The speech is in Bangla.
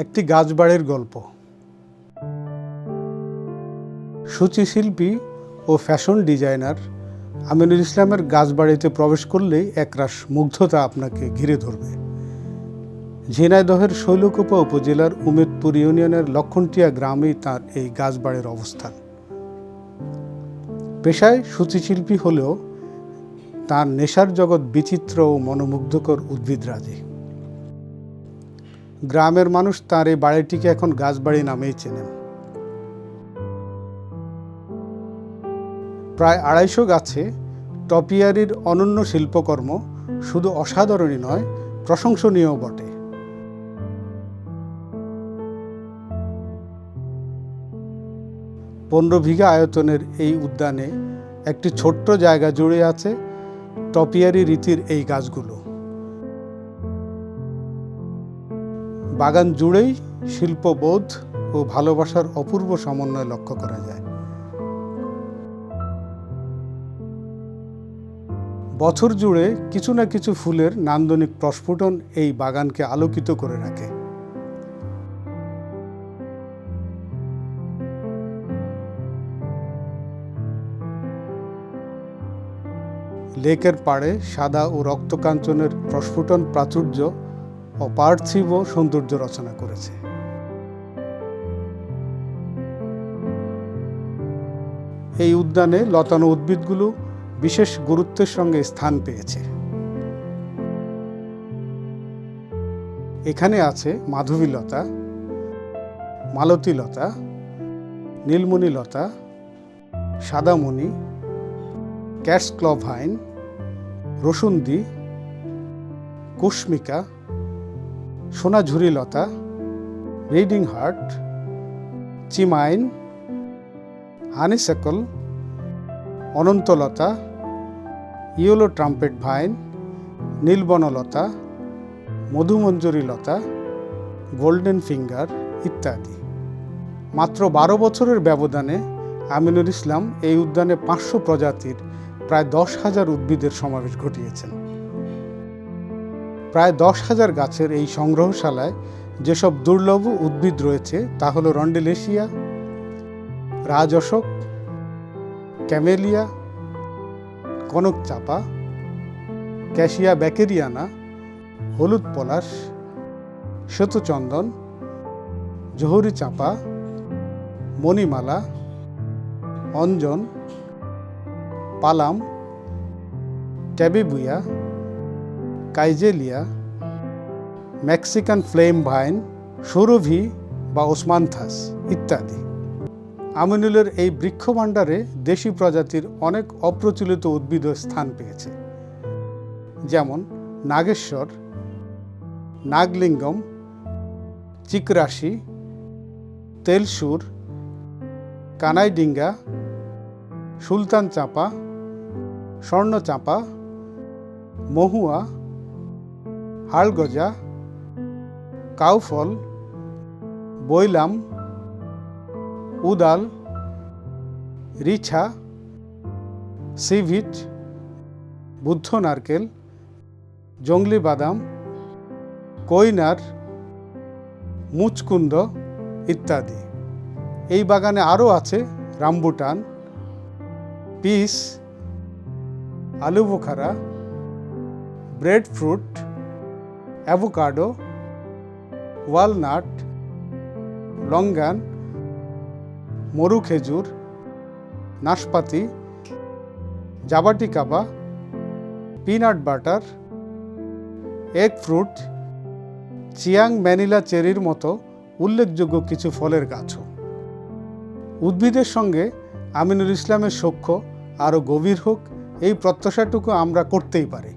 একটি গাছবাড়ির গল্প। সূচিশিল্পী ও ফ্যাশন ডিজাইনার আমিনুল ইসলামের গাছবাড়িতে প্রবেশ করলেই একরাশ মুগ্ধতা আপনাকে ঘিরে ধরবে। ঝিনাইদহের শৈলকুপা উপজেলার উমেদপুর ইউনিয়নের লক্ষণটিয়া গ্রামেই তার এই গাছবাড়ির অবস্থান। পেশায় সূচিশিল্পী হলেও তার নেশার জগৎ বিচিত্র ও মনোমুগ্ধকর উদ্ভিদরাজি। গ্রামের মানুষ তার এই বাড়িটিকে এখন গাছবাড়ি নামেই চেনেন। প্রায় আড়াইশো গাছে টপিয়ারির অনন্য শিল্পকর্ম শুধু অসাধারণই নয় প্রশংসনীয় বটে। পনেরো বিঘা আয়তনের এই উদ্যানে একটি ছোট্ট জায়গা জুড়ে আছে টপিয়ারি রীতির এই গাছগুলো। বাগান জুড়েই শিল্পবোধ ও ভালোবাসার অপূর্ব সমন্বয় লক্ষ্য করা যায়। বছর জুড়ে কিছু না কিছু ফুলের নান্দনিক প্রস্ফুটন এই বাগানকে আলোকিত করে রাখে। লেকের পাড়ে সাদা ও রক্তকাঞ্চনের প্রস্ফুটন প্রাচুর্য অপার্থিব সৌন্দর্য রচনা করেছে। এই উদ্যানে লতানো উদ্ভিদগুলো বিশেষ গুরুত্বের সঙ্গে স্থান পেয়েছে। এখানে আছে মাধবীলতা, মালতীলতা, নীলমণিলতা, সাদামণি ক্যাটস ক্লভাইন রসুন্দি কুষ্মিকা সোনাঝুরি লতা ব্রিডিং হার্ট, চিমাইন, হানিসেকল, অনন্তলতা, ইয়েলো ট্রাম্পেট ভাইন, নীলবনলতা মধুমঞ্জরি লতা গোল্ডেন ফিঙ্গার ইত্যাদি। মাত্র বারো বছরের ব্যবধানে আমিনুল ইসলাম এই উদ্যানে পাঁচশো প্রজাতির প্রায় দশ হাজার উদ্ভিদের সমাবেশ ঘটিয়েছেন। প্রায় দশ হাজার গাছের এই সংগ্রহশালায় যেসব দুর্লভ উদ্ভিদ রয়েছে, তা হল রন্ডেলেশিয়া রাজ অশোক ক্যামেলিয়া কনক চাপা ক্যাশিয়া ব্যাকেরিয়ানা, হলুদ পলাশ, শ্বেতচন্দন জহুরি চাপা মণিমালা, অঞ্জন, পালাম tabebuia kigelia, Mexican flame vine, সুরভি বা ওসমান্থাস ইত্যাদি। আমিনুলের এই বৃক্ষভাণ্ডারে দেশি প্রজাতির অনেক অপ্রচলিত উদ্ভিদ স্থান পেয়েছে। যেমন নাগেশ্বর, নাগলিঙ্গম, চিকরাশি, তেলসুর, কানাইডিঙ্গা সুলতান চাঁপা স্বর্ণ চাঁপা মহুয়া হাড়গজা কাউফল, বৈলাম, উদাল, রিছা, সিভিট, বুদ্ধ নারকেল, জংলি বাদাম কৈনার মুচকুন্দ ইত্যাদি। এই বাগানে আরও আছে রামবুটান, পিস আলু বোখারা bread fruit avocado walnut longan মরু খেজুর নাশপাতি জাবাটি কাবা পিনাট বাটার এগ ফ্রুট চিয়াং ম্যানিলা চেরির মতো উল্লেখযোগ্য কিছু ফলের গাছও উদ্ভিদের সঙ্গে আমিনুল ইসলামের সখ্য আরও গভীর হোক, এই প্রত্যাশাটুকু আমরা করতেই পারি।